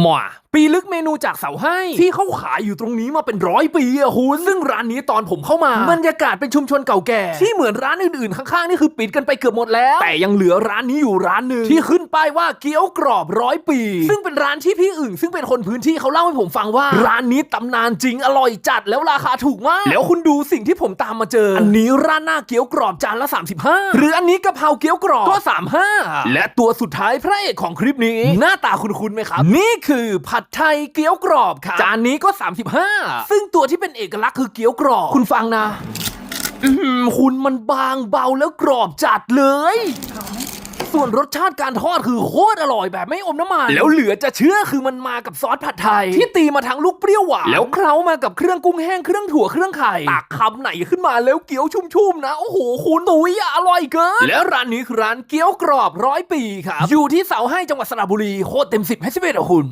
หมาปีลึกเมนูจากเสาให้ ที่เขาขายอยู่ตรงนี้มาเป็นร้อยปีอะคุณซึ่งร้านนี้ตอนผมเข้ามาบรรยากาศเป็นชุมชนเก่าแก่ ที่เหมือนร้านอื่นๆ ข้างๆ นี่คือปิดกันไปเกือบหมดแล้ว แต่ยังเหลือร้านนี้อยู่ร้านหนึ่งที่ขึ้นป้ายว่าเกี๊ยวกรอบร้อยปี ซึ่งเป็นร้านที่พี่อึ่งซึ่งเป็นคนพื้นที่เขาเล่าให้ผมฟังว่า ร้านนี้ตำนานจริงอร่อยจัดแล้วราคาถูกมาก แล้วคุณดูสิ่งที่ผมตามมาเจอ อันนี้ร้านหน้าเกี๊ยวกรอบจานละ 35 หรืออันนี้กะเพราเกี๊ยวกรอบก็35และตัวสุดท้ายพระเอกของคลิปนี้ หน้าตาคุ้นๆไหมครับนี่คือผัดไทยเกี๊ยวกรอบครับ จานนี้ก็ 35 ซึ่งตัวที่เป็นเอกลักษณ์คือเกี๊ยวกรอบ คุณฟังนะ อื้อหือคุณมันบางเบาแล้วกรอบจัดเลย ส่วนรสชาติการทอดคือโคตรอร่อยแบบไม่อมน้ำมันแล้วเหลือจะเชื่อคือมันมากับซอสผัดไทย ที่ตีมาทั้งลูกเปรี้ยวหวานแล้วเคล้ามากับเครื่องกุ้งแห้งเครื่องถั่วเครื่องไข่ตักคำไหนขึ้นมาแล้วเกี๊ยวชุ่มๆนะโอ้โหคุณตุ๋ยอะอร่อยเกินแล้วร้านนี้คือร้านเกี๊ยวกรอบร้อยปีครับอยู่ที่เสาให้จังหวัดสระบุรีโคตรเต็มสิบให้สิบเอ็ดอะคุณ